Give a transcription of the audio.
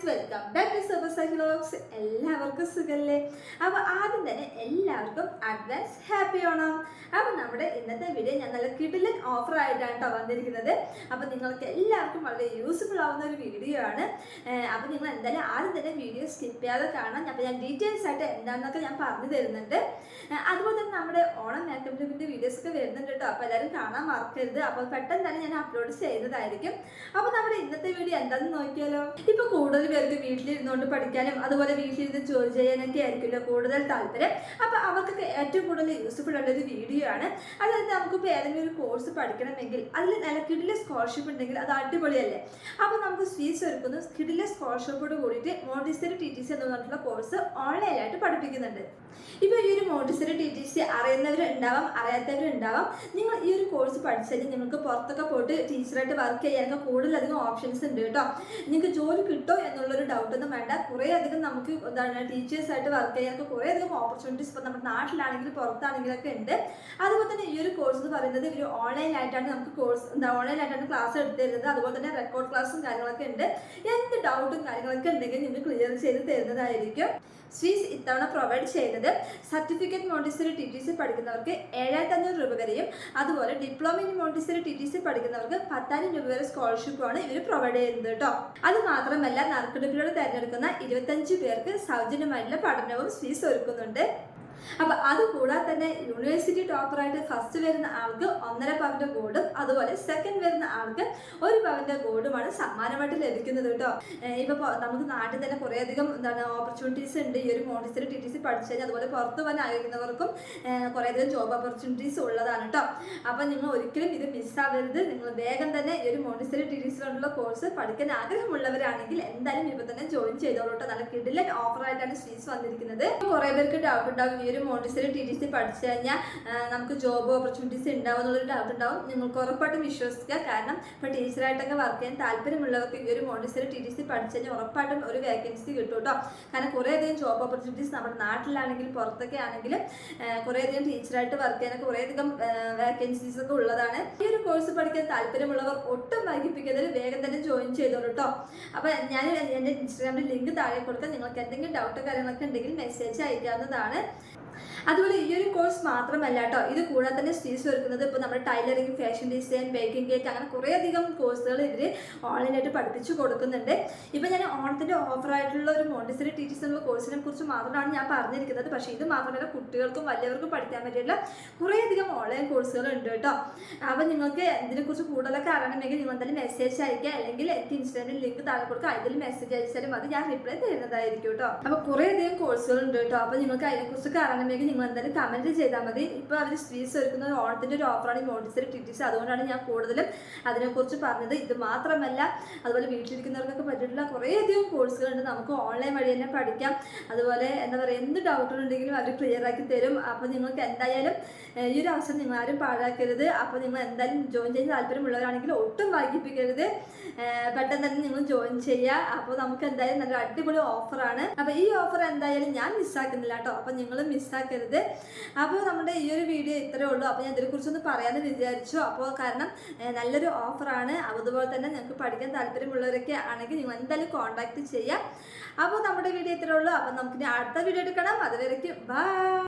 Friends welcome back to സർവ എല്ലാവർക്കും സുഖല്ലേ? അപ്പോൾ ആദ്യം തന്നെ എല്ലാവർക്കും അഡ്വാൻസ് ഹാപ്പി ഓണം. അപ്പോൾ നമ്മുടെ ഇന്നത്തെ വീഡിയോ ഞാൻ നല്ല കിടിലൻ ഓഫർ ആയിട്ടാണ് കേട്ടോ വന്നിരിക്കുന്നത്. അപ്പോൾ നിങ്ങൾക്ക് എല്ലാവർക്കും വളരെ യൂസ്ഫുൾ ആവുന്ന ഒരു വീഡിയോ ആണ്. അപ്പോൾ നിങ്ങൾ എന്തായാലും ആദ്യം തന്നെ വീഡിയോ സ്കിപ്പ് ചെയ്യാതെ കാണാം അപ്പോൾ ഞാൻ ഡീറ്റെയിൽസ് ആയിട്ട് എന്താണെന്നൊക്കെ ഞാൻ പറഞ്ഞു തരുന്നുണ്ട്. അതുപോലെ തന്നെ നമ്മുടെ ഓണം മേക്കപ്പ് വീഡിയോസ് ഒക്കെ വരുന്നുണ്ട് കേട്ടോ അപ്പോൾ എല്ലാവരും കാണാൻ മറക്കരുത്. അപ്പോൾ പെട്ടെന്ന് തന്നെ ഞാൻ അപ്ലോഡ് ചെയ്യുന്നതായിരിക്കും. അപ്പോൾ നമ്മുടെ ഇന്നത്തെ എന്താന്ന് നോക്കിയാലോ? ഇപ്പൊ കൂടുതൽ പേർക്ക് വീട്ടിലിരുന്നുകൊണ്ട് പഠിക്കാനും അതുപോലെ വീട്ടിലിരുന്ന് ജോലി ചെയ്യാനൊക്കെ ആയിരിക്കുമല്ലോ കൂടുതൽ താല്പര്യം. അപ്പൊ അവർക്കൊക്കെ ഏറ്റവും കൂടുതൽ യൂസ്ഫുൾ ഉള്ള ഒരു വീഡിയോ ആണ്. അതായത് നമുക്കിപ്പോൾ ഏതെങ്കിലും ഒരു കോഴ്സ് പഠിക്കണമെങ്കിൽ അതിൽ നല്ല കിടിലെ സ്കോളർഷിപ്പ് ഉണ്ടെങ്കിൽ അത് അടിപൊളിയല്ലേ? അപ്പൊ നമുക്ക് ഫീസ് ഒരുക്കുന്ന. കിടിലെ സ്കോളർഷിപ്പോട് കൂടിയിട്ട് മോണ്ടിസറി ടി ടി സി എന്ന് പറഞ്ഞിട്ടുള്ള കോഴ്സ് ഓൺലൈനായിട്ട് പഠിപ്പിക്കുന്നുണ്ട്. ഇപ്പൊ ഈ ഒരു മോണ്ടിസറി ടി ടി സി അറിയുന്നവരുണ്ടാവാം അറിയാത്തവരുണ്ടാവാം. നിങ്ങൾ ഈ ഒരു കോഴ്സ് പഠിച്ചാൽ നിങ്ങൾക്ക് പുറത്തൊക്കെ പോയിട്ട് ടീച്ചറായിട്ട് വർക്ക് ചെയ്യാനൊക്കെ കൂടുതലധികം ഓപ്ഷൻസ് ഉണ്ട് കേട്ടോ. നിങ്ങൾക്ക് ജോലി കിട്ടോ എന്നുള്ളൊരു ഡൗട്ട് ഒന്നും വേണ്ട. കുറേ അധികം നമുക്ക് എന്താണ് ടീച്ചേഴ്സായിട്ട് വർക്ക് ചെയ്യാനൊക്കെ കുറേ അധികം ഓപ്പർച്യൂണിറ്റീസ് ഇപ്പോൾ നമ്മുടെ നാട്ടിലാണെങ്കിലും പുറത്താണെങ്കിലൊക്കെ ഉണ്ട്. അതുപോലെ തന്നെ ഈ ഒരു കോഴ്സ് എന്ന് പറയുന്നത് ഇവർ ഓൺലൈനായിട്ടാണ് നമുക്ക് കോഴ്സ് എന്താ ഓൺലൈനായിട്ടാണ് ക്ലാസ് എടുത്ത് തരുന്നത്. അതുപോലെ തന്നെ റെക്കോർഡ് ക്ലാസ്സും കാര്യങ്ങളൊക്കെ ഉണ്ട്. എന്ത് ഡൗട്ടും കാര്യങ്ങളൊക്കെ ഉണ്ടെങ്കിൽ നിങ്ങൾക്ക് ക്ലിയർ ചെയ്ത് തരുന്നതായിരിക്കും. സ്വീസ് ഇത്തവണ പ്രൊവൈഡ് ചെയ്യുന്നത് certificate Montessori T T C പഠിക്കുന്നവർക്ക് ഏഴായിരത്തി അഞ്ഞൂറ് രൂപ വരെയും അതുപോലെ diploma in Montessori T T C പഠിക്കുന്നവർക്ക് പത്തായിരം രൂപ വരെ സ്കോളർഷിപ്പുമാണ് ഇവർ പ്രൊവൈഡ് ചെയ്യുന്നത് കേട്ടോ. അത് മാത്രമല്ല നറുക്കെടുപ്പിലൂടെ തിരഞ്ഞെടുക്കുന്ന ഇരുപത്തഞ്ച് പേർക്ക് സൗജന്യമായിട്ടുള്ള പഠനവും ഫീസ് ഒരുക്കുന്നുണ്ട്. അപ്പൊ അത് കൂടാതെ തന്നെ യൂണിവേഴ്സിറ്റി ടോപ്പറായിട്ട് ഫസ്റ്റ് വരുന്ന ആൾക്ക് ഒന്നര പവന്റെ ഗോൾഡും അതുപോലെ സെക്കൻഡ് വരുന്ന ആൾക്ക് ഒരു പവന്റെ ഗോൾഡുമാണ് സമ്മാനമായിട്ട് ലഭിക്കുന്നത് കേട്ടോ. ഇപ്പൊ നമുക്ക് നാട്ടിൽ തന്നെ കുറെ അധികം എന്താണ് ഓപ്പർച്യൂണിറ്റീസ് ഉണ്ട്. ഈ ഒരു മോണ്ടിസറി ടി ടി സി പഠിച്ചു കഴിഞ്ഞാൽ അതുപോലെ പുറത്തു പോകാൻ ആഗ്രഹിക്കുന്നവർക്കും കുറെ കുറേ അധികം ജോബ് ഓപ്പർച്യൂണിറ്റീസ് ഉള്ളതാണ് കേട്ടോ. അപ്പൊ നിങ്ങൾ ഒരിക്കലും ഇത് മിസ്സാവരുത് നിങ്ങൾ വേഗം തന്നെ ഈ ഒരു മോണ്ടിസറി ടി ടി സിയിലുള്ള കോഴ്സ് പഠിക്കാൻ ആഗ്രഹമുള്ളവരാണെങ്കിൽ എന്തായാലും ഇപ്പൊ തന്നെ ജോയിൻ ചെയ്തോളൂ കേട്ടോ. നല്ല കിടിലൻ ഓഫർ ആയിട്ടാണ് ഫീസ് വന്നിരിക്കുന്നത്. കുറേ പേർക്ക് ഡൗട്ട് ഉണ്ടാവും. ഈ ഒരു മോണ്ടിസറി ടി ടി സി പഠിച്ചു കഴിഞ്ഞാൽ നമുക്ക് ജോബ് ഓപ്പർച്യൂണിറ്റീസ് ഉണ്ടാവും എന്നുള്ളൊരു ഡൗട്ട് ഉണ്ടാവും. നിങ്ങൾക്ക് ഉറപ്പായിട്ടും വിശ്വസിക്കുക കാരണം ഇപ്പോൾ ടീച്ചറായിട്ടൊക്കെ വർക്ക് ചെയ്യാൻ താല്പര്യമുള്ളവർക്ക് ഈ ഒരു മോണ്ടിസറി ടി ടി സി പഠിച്ചു കഴിഞ്ഞാൽ ഉറപ്പായിട്ടും ഒരു വേക്കൻസി കിട്ടും കേട്ടോ. കാരണം കുറേയധികം ജോബ് ഓപ്പർച്യൂണിറ്റീസ് നമ്മുടെ നാട്ടിലാണെങ്കിൽ പുറത്തൊക്കെ ആണെങ്കിലും കുറേയധികം ടീച്ചറായിട്ട് വർക്ക് ചെയ്യാനൊക്കെ കുറേയധികം വേക്കൻസീസ് ഒക്കെ ഉള്ളതാണ്. ഈ ഒരു കോഴ്സ് പഠിക്കാൻ താല്പര്യമുള്ളവർ ഒട്ടും വൈകിപ്പിക്കുന്നതിൽ വേഗം തന്നെ ജോയിൻ ചെയ്തോളൂ കേട്ടോ. അപ്പോൾ ഞാൻ എന്റെ ഇൻസ്റ്റാഗ്രാമിൽ ലിങ്ക് താഴെ കൊടുത്താൽ നിങ്ങൾക്ക് എന്തെങ്കിലും ഡൗട്ടോ കാര്യങ്ങളൊക്കെ ഉണ്ടെങ്കിൽ മെസ്സേജ് അയക്കാവുന്നതാണ്. അതുപോലെ ഈ ഒരു കോഴ്സ് മാത്രമല്ല കേട്ടോ. ഇത് കൂടാതെ തന്നെ ഫീസ് ഒരുക്കുന്നത് ഇപ്പോൾ നമ്മുടെ tailoring fashion design baking cake അങ്ങനെ കുറേ അധികം കോഴ്സുകൾ ഇവർ ഓൺലൈനായിട്ട് പഠിപ്പിച്ചു കൊടുക്കുന്നുണ്ട്. ഇപ്പം ഞാൻ ഓണത്തിന്റെ ഓഫറായിട്ടുള്ള ഒരു മോണ്ടിസറി ടീച്ചേഴ്സ് എന്നുള്ള കോഴ്സിനെ കുറിച്ച് മാത്രമാണ് ഞാൻ പറഞ്ഞിരിക്കുന്നത്. പക്ഷേ ഇത് മാത്രമല്ല കുട്ടികൾക്കും വലിയവർക്കും പഠിക്കാൻ പറ്റിയിട്ടുള്ള കുറേ അധികം ഓൺലൈൻ കോഴ്സുകൾ ഉണ്ട് കേട്ടോ. അപ്പം നിങ്ങൾക്ക് ഇതിനെക്കുറിച്ച് കൂടുതലൊക്കെ അറിയണമെങ്കിൽ നിങ്ങൾ എന്തായാലും മെസ്സേജ് അയക്കുക അല്ലെങ്കിൽ എനിക്ക് ഇൻസ്റ്റാഗ്രാമിൽ ലിങ്ക് താഴെ കൊടുക്കുക. അതിൽ മെസ്സേജ് അയച്ചാലും അത് ഞാൻ റിപ്ലൈ തരുന്നതായിരിക്കും കേട്ടോ. അപ്പോൾ കുറേ അധികം കോഴ്സുകൾ ഉണ്ട് കേട്ടോ. അപ്പോൾ നിങ്ങൾക്ക് അതിനെക്കുറിച്ചൊക്കെ അറിയണമെങ്കിൽ നിങ്ങൾ എന്തായാലും കമന്റ് ചെയ്താൽ മതി. ഇപ്പോൾ അവർ സ്ത്രീസ് ഒരുക്കുന്ന ഒരു ഓണത്തിന്റെ ഒരു ഓഫറാണ് ഈ മോണ്ടിസറി ടിറ്റിസ് അതുകൊണ്ടാണ് ഞാൻ കൂടുതലും അതിനെക്കുറിച്ച് പറഞ്ഞത്. ഇത് മാത്രമല്ല അതുപോലെ വീട്ടിലിരിക്കുന്നവർക്കൊക്കെ പറ്റിയിട്ടുള്ള കുറേ അധികം കോഴ്സുകളുണ്ട് നമുക്ക് ഓൺലൈൻ വഴി തന്നെ പഠിക്കാം. അതുപോലെ എന്താ പറയുക എന്ത് ഡൗട്ടുകളുണ്ടെങ്കിലും അവർ ക്ലിയർ ആക്കി തരും. അപ്പോൾ നിങ്ങൾക്ക് എന്തായാലും ഈ ഒരു അവസരം നിങ്ങൾ ആരും പാഴാക്കരുത്. അപ്പോൾ നിങ്ങൾ എന്തായാലും ജോയിൻ ചെയ്യാൻ താല്പര്യമുള്ളവരാണെങ്കിൽ ഒട്ടും വൈകിപ്പിക്കരുത്. പെട്ടെന്ന് തന്നെ നിങ്ങൾ ജോയിൻ ചെയ്യുക അപ്പോൾ നമുക്ക് എന്തായാലും നല്ല അടിപൊളി ഓഫറാണ് അപ്പോൾ ഈ ഓഫർ എന്തായാലും ഞാൻ മിസ്സാക്കുന്നില്ല കേട്ടോ. അപ്പോൾ നിങ്ങൾ മിസ്സാക്കരുത് അപ്പോൾ നമ്മുടെ ഈ ഒരു വീഡിയോ ഇത്രയേ ഉള്ളൂ. അപ്പോൾ ഞാൻ ഇതിനെക്കുറിച്ചൊന്ന് പറയാമെന്ന് വിചാരിച്ചു. അപ്പോൾ കാരണം നല്ലൊരു ഓഫറാണ് അതുപോലെ തന്നെ നിങ്ങൾക്ക് പഠിക്കാൻ താല്പര്യമുള്ളവരൊക്കെ ആണെങ്കിൽ നിങ്ങൾ എന്തായാലും കോൺടാക്ട് ചെയ്യാം. അപ്പോൾ നമ്മുടെ വീഡിയോ ഇത്രയേ ഉള്ളൂ. അപ്പോൾ നമുക്കിനി അടുത്ത വീഡിയോ എടുക്കണം. അതുവരേക്കും ബൈ